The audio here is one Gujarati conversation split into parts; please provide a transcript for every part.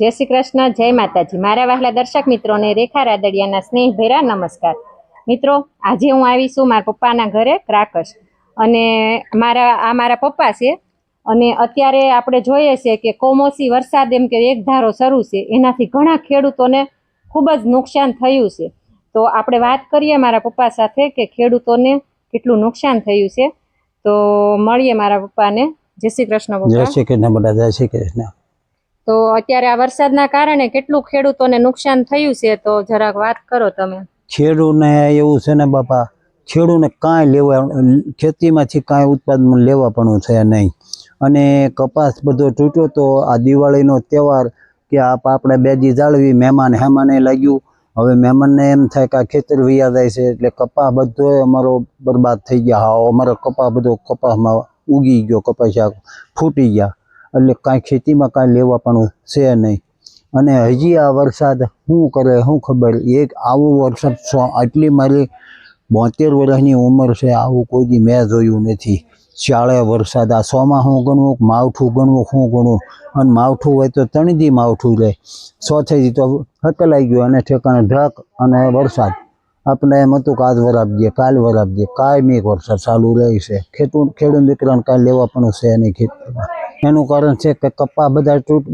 જય શ્રી કૃષ્ણ, જય માતાજી. મારા વહાલા દર્શક મિત્રોને રેખા રાદડિયાના સ્નેહ ભેરા નમસ્કાર. મિત્રો, આજે હું આવી છું મારા પપ્પાના ઘરે ક્રાકસ અને મારા, આ મારા પપ્પા છે. અને અત્યારે આપણે જોઈએ છે કે કોમોસી વરસાદ એમ કે એક ધારો શરૂ છે. એનાથી ઘણા ખેડૂતોને ખૂબ જ નુકસાન થયું છે. તો આપણે વાત કરીએ મારા પપ્પા સાથે કે ખેડૂતોને કેટલું નુકસાન થયું છે. તો મળીએ મારા પપ્પાને. જય શ્રી કૃષ્ણ જય શ્રી કૃષ્ણ, બધા જય શ્રી કૃષ્ણ. તો અત્યારે આ વરસાદના કારણે કેટલું ખેડૂતોને નુકસાન થયું છે તો જરાક વાત કરો તમે. ખેડૂને એવું છે ને બાપા ખેડૂને કાંઈ લેવા, ખેતીમાંથી કાંઈ ઉત્પાદન લેવા પણ છે નહીં. અને કપાસ બધો તૂટ્યો તો આ દિવાળીનો તહેવાર કે આપ આપણે બે દી જાળવી, મહેમાન હેમાને લાગ્યું. હવે મહેમાનને એમ થાય કે આ ખેતર વૈયા જાય છે એટલે કપાસ બધો અમારો બરબાદ થઈ ગયા. હા, અમારો કપા બધો કપાસમાં ઉગી ગયો, કપાસ ફૂટી ગયા. એટલે કાંઈ ખેતીમાં કાંઈ લેવા પણ છે નહીં. અને હજી આ વરસાદ શું કરે, શું ખબર? એક આવો વરસાદ સો- આટલી મારી બોતેર વર્ષની ઉંમર છે, આવું કોઈ દી મેં જોયું નથી. શાળે વરસાદ, આ સોમાં શું ગણવું માવઠું ગણવું શું ગણવું અને માવઠું હોય તો ત્રણ દી માવઠું લે ચોથે દી તો હકલાઈ ગયું અને ઠેકાણે ઢાક અને વરસાદ. આપણે એમ હતું કે આજ વરાપજે, કાલ વરાપજે, કાયમી એક વરસાદ ચાલુ રહે છે. ખેડૂત ખેડૂત દીકરાને કાંઈ લેવા પણ છે નહીં ખેતીમાં એનું કારણ છે કે કપા બધા તૂટ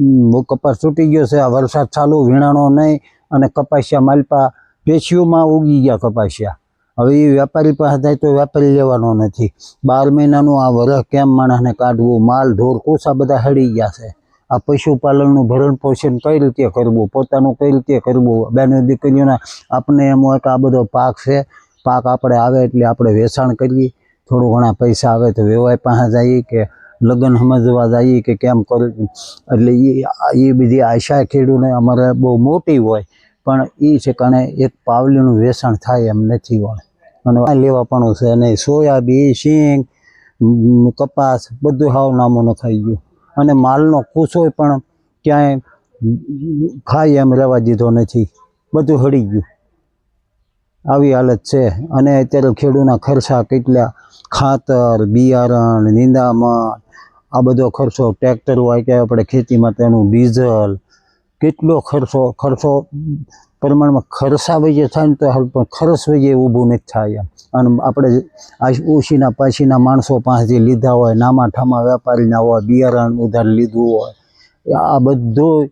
કપાસ તૂટી ગયો છે, આ વરસાદ ચાલુ, વીણાણો નહીં અને કપાસિયા માલપા પેશીઓમાં ઉગી ગયા કપાસિયા. હવે એ વેપારી પાસે જાય તો વેપારી લેવાનો નથી. બાર મહિનાનું આ વરસ કેમ માણસને કાઢવું? માલ, ઢોર, કોસા બધા હળી ગયા છે. આ પશુપાલનનું ભરણ પોષણ કઈ રીતે કરવું? પોતાનું કઈ રીતે કરવું? બેનો દીકરીઓના આપણે એમ હોય કે આ બધો પાક છે. પાક આપણે આવે એટલે આપણે વેચાણ કરીએ. થોડું ઘણા પૈસા આવે તો વેવાય પાસે જઈએ કે લગ્ન સમજવા જઈએ કે કેમ કર, એટલે એ એ બધી આશા ખેડૂને અમારે બહુ મોટી હોય, પણ એ છે કારણે એક પાવલીનું વેચાણ થાય એમ નથી હોય અને લેવા પણ છે અને સોયાબીન સિંગ કપાસ, બધું હાવ નામોનો થઈ ગયું. અને માલનો કૂસો પણ ક્યાંય ખાય એમ રહેવા દીધો નથી. બધું હળી ગયું. આવી હાલત છે. અને અત્યારે ખેડૂતના ખર્ચા કેટલા? ખાતર, બિયારણ, નિંદામણ આ બધો ખર્ચો ટ્રેક્ટર હોય કે આપણે ખેતીમાં તેનું ડીઝલ કેટલો ખર્ચો ખર્ચો પ્રમાણમાં ખર્ચા જે થાય ને તો હાલ પણ ખર્ચ જે ઊભું નથી થાય અને આપણે ઓછીના પાછીના માણસો પાસેથી લીધા હોય નામા ઠામા વેપારીના હોય, બિયારણ ઉધાર લીધું હોય, આ બધું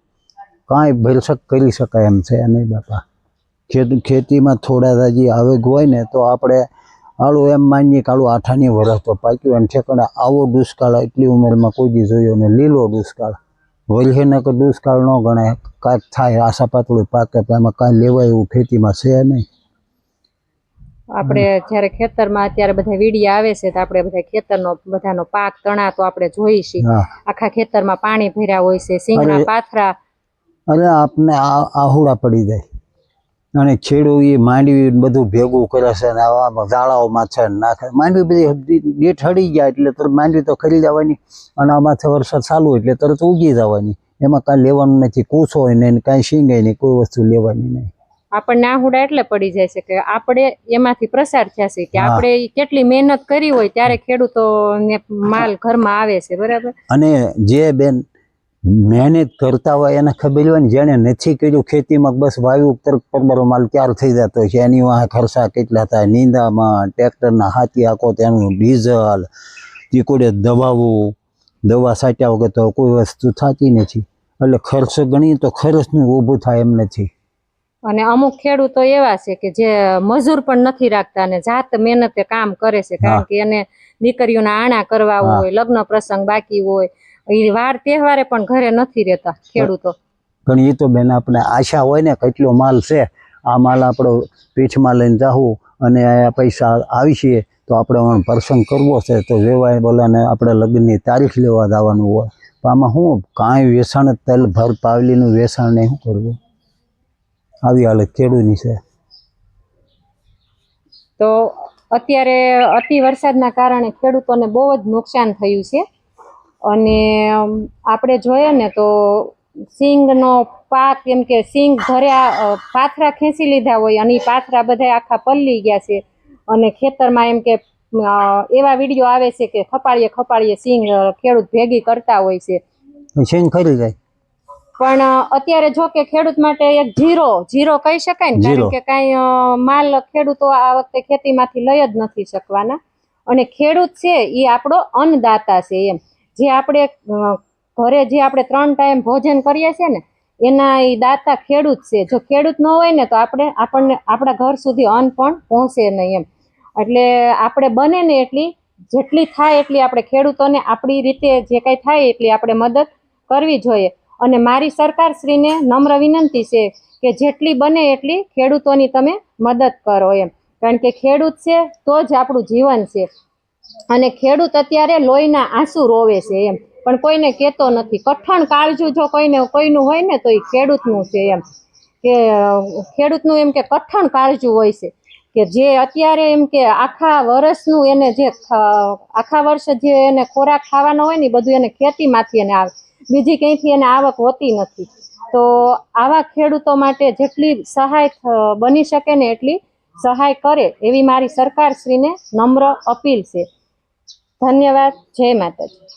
કાંઈ ભરસક કરી શકાય એમ છે નહીં બાપા. ખેત ખેતીમાં થોડા હજી આવેગ હોય ને તો આપણે આળું એમ માનીએ કે આળું આઠાની વરસ તો પાક્યું એમ છે કે આવો દુષ્કાળ એટલી ઉંમરમાં કોઈ દી જોયો ને લીલો દુષ્કાળ. વલહે ને કે દુષ્કાળ ન ગણાય. કાંઈક થાય આશા પાતળું પાકે તો એમાં કાંઈ લેવાય એવું ખેતીમાં છે નહીં. આપણે જ્યારે ખેતરમાં અત્યારે બધા વીડિયા આવે છે તો આપણે બધા ખેતરનો બધાનો પાક તણા તો આપણે જોઈ છે આખા ખેતરમાં પાણી ભર્યા હોય છે સિંગના પાથરા. અરે આપને આહુડા પડી જાય. અને છેડું એ માંડવી બધું ભેગું કરે છે અને આવા ઝાડાઓમાં છે ને નાખે. માંડવી બધી ડેટ હળી જાય એટલે તરત માંડવી તો ખરી જવાની અને આમાંથી વરસાદ ચાલુ એટલે તરત ઉગી જવાની. એમાં કાંઈ લેવાનું નથી કૂસો નહીં કાંઈ શીંગે નહીં કોઈ વસ્તુ લેવાની નહીં. આપણને આહુડા એટલે પડી જાય છે કે આપણે એમાંથી પ્રસાર થયા છે કે આપણે કેટલી મહેનત કરી હોય ત્યારે ખેડૂતોને માલ ઘરમાં આવે છે બરાબર? અને જે બેન મહેનત કરતા હોય એને ખબર હોય ને જેણે નથી કર્યું ખેતીમાં બસ વાયુ તરફ પરબરો માલ તૈયાર થઈ જતો છે એની વાંહે ખર્ચા કેટલા થાય નીંદામાં ટ્રેક્ટરના હાથી આખો તેનું ડીઝલ ચીકુડે દબાવવું દવા સાટ્યા વગર તો કોઈ વસ્તુ થતી નથી. એટલે ખર્ચ ગણી તો ખર્ચનું ઊભું થાય એમ નથી. અને અમુક ખેડૂતો એવા છે કે જે મજૂર પણ નથી રાખતા અને જાત મહેનતે કામ કરે છે કારણ કે એને દીકરીઓના આણા કરવા હોય લગ્ન પ્રસંગ બાકી હોય એ વાર તહેવારે પણ ઘરે નથી રહેતા ખેડૂતો. પણ એ તો બેન આપણે આશા હોય ને કેટલો માલ છે આ માલ આપણો પીઠમાં લઈને જાવું અને આ પૈસા આવીશે તો આપણે પ્રસંગ કરવો છે તો વેવાય બોલાને આપણે લગ્નની તારીખ લેવા જવાનું હોય. તો આમાં શું કાંઈ વેસાણ તલ ભર પાવલીનું વેસાણ નહીં શું કરવું. આવી હાલત ખેડૂતની છે. તો અત્યારે અતિ વરસાદના કારણે ખેડૂતોને બહુ જ નુકસાન થયું છે. અને આપણે જોઈએ ને તો સિંગનો પાક એમ કે સિંગ ભર્યા પાથરા ખેંચી લીધા હોય અને એ પાથરા બધા આખા પલ્લી ગયા છે. અને ખેતરમાં એમ કે એવા વીડિયો આવે છે કે ખપાળીએ ખપાળીએ સિંગ ખેડૂત ભેગી કરતા હોય છે. સિંગ ખરી જાય. પણ અત્યારે જો કે ખેડૂત માટે એક જીરો જીરો કહી શકાય ને કારણ કે કાંઈ માલ ખેડૂતો આ વખતે ખેતીમાંથી લઈ જ નથી શકવાના. અને ખેડૂત છે એ આપણો અન્નદાતા છે એમ. જે આપણે ઘરે જે આપણે ત્રણ ટાઈમ ભોજન કરીએ છીએ ને, એના એ દાતા ખેડૂત છે. જો ખેડૂત ન હોય ને તો આપણે, આપણને, આપણા ઘર સુધી અન્ન પણ પહોંચે નહીં એમ. એટલે આપણે બને ને એટલી, જેટલી થાય એટલી આપણે ખેડૂતોને આપણી રીતે જે કાંઈ થાય એટલી આપણે મદદ કરવી જોઈએ. અને મારી સરકારશ્રીને નમ્ર વિનંતી છે કે જેટલી બને એટલી ખેડૂતોની તમે મદદ કરો એમ. કારણ કે ખેડૂત છે તો જ આપણું જીવન છે. અને ખેડૂત અત્યારે લોહીના આંસુ રોવે છે એમ. પણ કોઈને કહેતો નથી. કઠણ કાળજું જો કોઈને, કોઈનું હોય ને તો એ ખેડૂતનું છે એમ. કે, ખેડૂતનું એમ કે કઠણ કાળજું હોય છે. કે જે અત્યારે એમ કે આખા વર્ષનું એને જે આખા વર્ષ જે એને ખોરાક ખાવાનો હોય ને બધું એને ખેતીમાંથી એને આવે. બીજી ક્યાંયથી એને આવક હોતી નથી. તો આવા ખેડૂતો માટે જેટલી સહાય બની શકે ને એટલી સહાય કરે એવી મારી સરકારશ્રીને નમ્ર અપીલ છે. ધન્યવાદ. જય માતાજી.